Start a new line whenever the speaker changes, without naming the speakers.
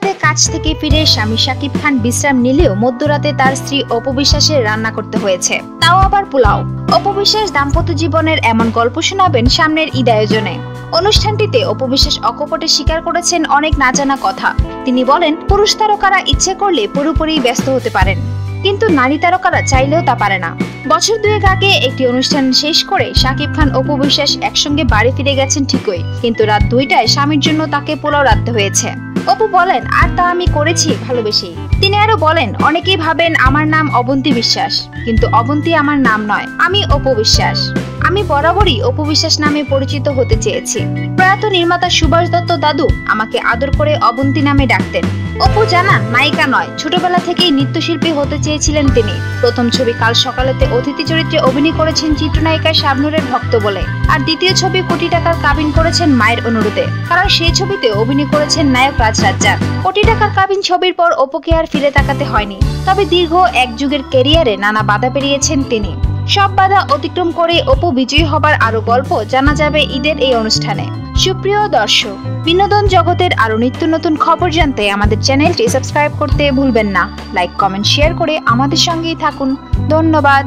কাজ থেকে ফিরে স্বামী শাকিব খান বিশ্রাম নিলেও মধ্যরাতে তার স্ত্রী অপবিশ্বাসের রান্না করতে হয়েছে। তাও আবার পোলাও। অপবিশ্বাস দাম্পত্য জীবনের এমন গল্প শোনাবেন সামনের ঈদ আয়োজনে। অনুষ্ঠানটিতে অপবিশ্বাস অকপটে স্বীকার করেছেন অনেক না জানা কথা। তিনি বলেন, পুরুষ তারকারা ইচ্ছে করলে পুরোপুরি ব্যস্ত হতে পারেন। কিন্তু নারী তারকারা চাইলেও তা পারে না। বছর দুয়েক আগে একটি অনুষ্ঠান শেষ করে শাকিব খান অপু বিশ্বাস একসঙ্গে বাড়ি ফিরে গেছেন ঠিকই। কিন্তু রাত দুইটায় স্বামীর জন্য তাকে পোলাও রাখতে হয়েছে। অপু বলেন, আর তা আমি করেছি ভালোবেসে। তিনি আরও বলেন, অনেকেই ভাবেন আমার নাম অবন্তী বিশ্বাস, কিন্তু অবন্তী আমার নাম নয়, আমি অপু বিশ্বাস। আমি বরাবরই অপু বিশ্বাস নামে পরিচিত হতে চেয়েছি। প্রয়াত নির্মাতা সুভাষ দত্ত দাদু আমাকে আদর করে অবন্তী নামে ডাকতেন। অপু জানান, নায়িকা নয়, ছোটবেলা থেকেই নৃত্যশিল্পী হতে চেয়েছিলেন তিনি। প্রথম ছবি কাল সকালেতে অতিথি চরিত্রে অভিনয় করেছেন চিত্রনায়িকা শাবনুরের ভক্ত বলে। আর দ্বিতীয় ছবি কোটি টাকার কাবিন করেছেন মায়ের অনুরোধে। কারণ সেই ছবিতে অভিনয় করেছেন নায়ক রাজ কোটি টাকার কাবিন ছবির পর অপুকে আর ফিরে তাকাতে হয়নি। তবে দীর্ঘ এক যুগের ক্যারিয়ারে নানা বাধা পেরিয়েছেন তিনি। সব বাধা অতিক্রম করে অপু বিজয়ী হবার আরও গল্প জানা যাবে ঈদের এই অনুষ্ঠানে। সুপ্রিয় দর্শক, বিনোদন জগতের আরও নিত্য নতুন খবর জানতে আমাদের চ্যানেলটি সাবস্ক্রাইব করতে ভুলবেন না। লাইক, কমেন্ট, শেয়ার করে আমাদের সঙ্গেই থাকুন। ধন্যবাদ।